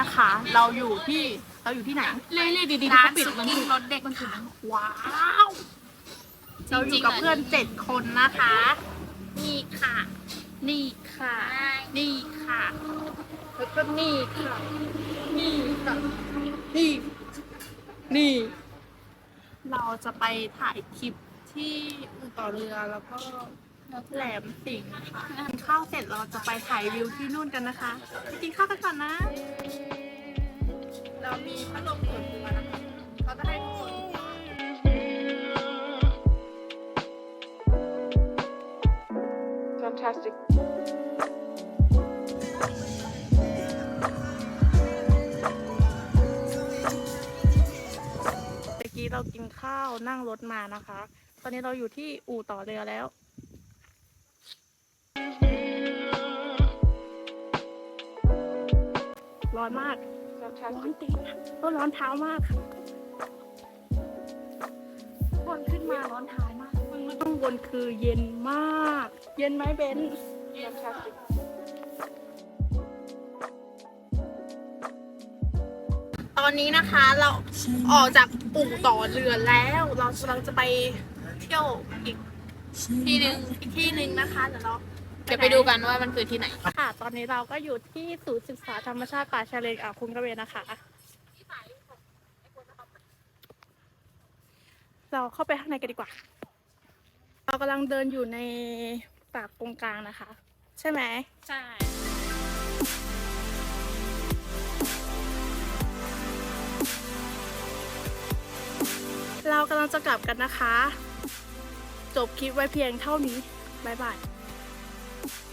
นะคะ เราอยู่ที่เราอยู่ที่ไหนเรื่อยๆดีๆร้าเขานปิดสุมันกี้คือรถเด็กมันคือค่ะว้าวเราอยู่กับเพื่อนเจ็ดคนนะคะ นี่ค่ะ นี่ค่ะ นี่ค่ะแล้วก็นี่ค่ะ นี่ค่ะนี่นี่ เราจะไปถ่ายคลิปที่อู่ต่อเรือแล้วก็แหลมสิงห์นะคะกินข้าวเสร็จเราจะไปถ่ายวิวที่นู่นกันนะคะไปกินข้าวกันก่อนนะ เรามีพัดลมส่วนตัวนะคะเขาจะให้ทุกคน Fantastic. ตะกี้เรากินข้าวนั่งรถมานะคะ ตอนนี้เราอยู่ที่อู่ต่อเรือแล้วร้อนมาก ร้อน Fantastic. ตีนก็ร้อนเท้ามากค่ะคนขึ้นมาร้อนเท้ามากข้างบนคือเย็นมาก เย็นไหมเบน Fantastic. ตอนนี้นะคะเราออกจากอู่ต่อเรือแล้ว เรากำลังจะไปเที่ยวอีกที่หนึ่งอีกที่หนึ่งนะคะเดี๋ยวเรา เดี๋ยวไปดูกันว่ามันคือที่ไหน ค่ะ ตอนนี้เราก็อยู่ที่ศูนย์ศึกษาธรรมชาติป่าชายเลนอ่าวคุ้งกระเบนนะคะ เราเข้าไปข้างในกันดีกว่า เรากำลังเดินอยู่ในป่ากงกลางนะคะ ใช่ไหม ใช่ เรากำลังจะกลับกันนะคะ จบคลิปไว้เพียงเท่านี้ บ๊ายบาย Bye.